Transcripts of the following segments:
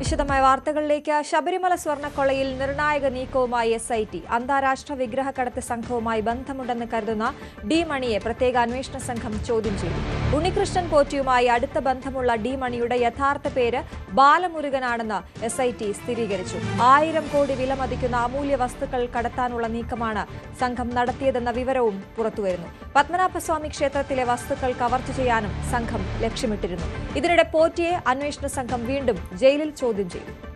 വിശദമായ വാർത്തകളിലേക്ക് ശബരിമല സ്വർണക്കൊള്ളയിൽ നിർണായക നീക്കവുമായി എസ് ഐ ടി അന്താരാഷ്ട്ര വിഗ്രഹക്കടത്ത് സംഘവുമായി ബന്ധമുണ്ടെന്ന് കരുതുന്ന ഡി മണിയെ പ്രത്യേക അന്വേഷണ സംഘം ചോദ്യം ചെയ്തു. ഉണ്ണികൃഷ്ണൻ പോറ്റിയുമായി അടുത്ത ബന്ധമുള്ള ഡി മണിയുടെ യഥാർത്ഥ പേര് ബാലമുരുകനാണെന്ന് എസ് ഐ ടി സ്ഥിരീകരിച്ചു. ആയിരം കോടി വില മതിക്കുന്ന അമൂല്യ വസ്തുക്കൾ കടത്താനുള്ള നീക്കമാണ് സംഘം നടത്തിയതെന്ന വിവരവും പുറത്തുവരുന്നു. പത്മനാഭസ്വാമി ക്ഷേത്രത്തിലെ വസ്തുക്കൾ കവർച്ച ചെയ്യാനും സംഘം ലക്ഷ്യമിട്ടിരുന്നു. ഇതിനിടെ പോറ്റിയെ അന്വേഷണ സംഘം വീണ്ടും ജയിലിൽ ചോദ്യം ചെയ്തു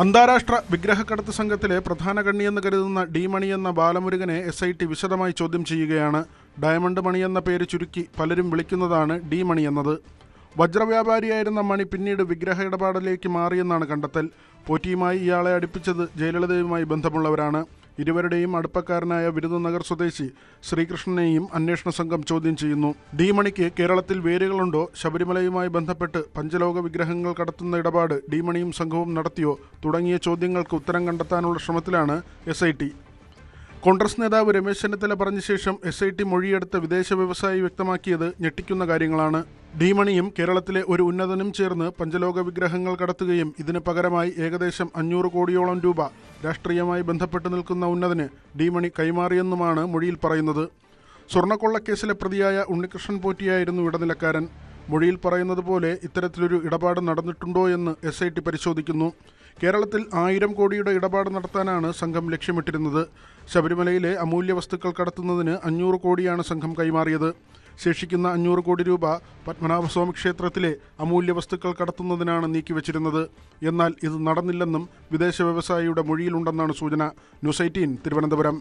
അന്താരാഷ്ട്ര വിഗ്രഹക്കടത്ത് സംഘത്തിലെ പ്രധാന കണ്ണിയെന്ന് കരുതുന്ന ഡി മണി എന്ന ബാലമുരുകനെ എസ് ഐ ടി വിശദമായി ചോദ്യം ചെയ്യുകയാണ്. ഡയമണ്ട് മണി എന്ന പേര് ചുരുക്കി പലരും വിളിക്കുന്നതാണ് ഡി മണി എന്നത്. വജ്രവ്യാപാരിയായിരുന്ന മണി പിന്നീട് വിഗ്രഹ ഇടപാടിലേക്ക് മാറിയെന്നാണ് കണ്ടെത്തൽ. പോറ്റിയുമായി ഇയാളെ അടുപ്പിച്ചത് ജയലളിതയുമായി ബന്ധമുള്ളവരാണ്. ഇരുവരുടെയും അടുപ്പക്കാരനായ വിരുദനഗർ സ്വദേശി ശ്രീകൃഷ്ണനെയും അന്വേഷണ സംഘം ചോദ്യം ചെയ്യുന്നു. ഡി മണിക്ക് കേരളത്തിൽ വേരുകളുണ്ടോ? ശബരിമലയുമായി ബന്ധപ്പെട്ട് പഞ്ചലോക വിഗ്രഹങ്ങൾ കടത്തുന്ന ഇടപാട് ഡി മണിയും സംഘവും നടത്തിയോ? തുടങ്ങിയ ചോദ്യങ്ങൾക്ക് ഉത്തരം കണ്ടെത്താനുള്ള ശ്രമത്തിലാണ് എസ് കോൺഗ്രസ് നേതാവ് രമേശ് ചെന്നിത്തല പറഞ്ഞ ശേഷം എസ് ഐ ടി മൊഴിയെടുത്ത വിദേശ വ്യവസായി വ്യക്തമാക്കിയത് ഞെട്ടിക്കുന്ന കാര്യങ്ങളാണ്. ഡിമണിയും കേരളത്തിലെ ഒരു ഉന്നതനും ചേർന്ന് പഞ്ചലോക വിഗ്രഹങ്ങൾ കടത്തുകയും ഇതിന് പകരമായി ഏകദേശം അഞ്ഞൂറ് കോടിയോളം രൂപ രാഷ്ട്രീയമായി ബന്ധപ്പെട്ട് നിൽക്കുന്ന ഉന്നതന് ഡിമണി കൈമാറിയെന്നുമാണ് മൊഴിയിൽ പറയുന്നത്. സ്വർണക്കൊള്ളക്കേസിലെ പ്രതിയായ ഉണ്ണികൃഷ്ണൻ പോറ്റിയായിരുന്നു ഇടനിലക്കാരൻ. മൊഴിയിൽ പറയുന്നത് പോലെ ഇത്തരത്തിലൊരു ഇടപാട് നടന്നിട്ടുണ്ടോ എന്ന് എസ് പരിശോധിക്കുന്നു. കേരളത്തിൽ ആയിരം കോടിയുടെ ഇടപാട് നടത്താനാണ് സംഘം ലക്ഷ്യമിട്ടിരുന്നത്. ശബരിമലയിലെ അമൂല്യ വസ്തുക്കൾ കടത്തുന്നതിന് അഞ്ഞൂറ് കോടിയാണ് സംഘം കൈമാറിയത്. ശേഷിക്കുന്ന അഞ്ഞൂറ് കോടി രൂപ പത്മനാഭസ്വാമി ക്ഷേത്രത്തിലെ അമൂല്യ വസ്തുക്കൾ കടത്തുന്നതിനാണ് നീക്കിവച്ചിരുന്നത്. എന്നാൽ ഇത് നടന്നില്ലെന്നും വിദേശ വ്യവസായിയുടെ മൊഴിയിലുണ്ടെന്നാണ് സൂചന. News eighteen Thiruvananthapuram.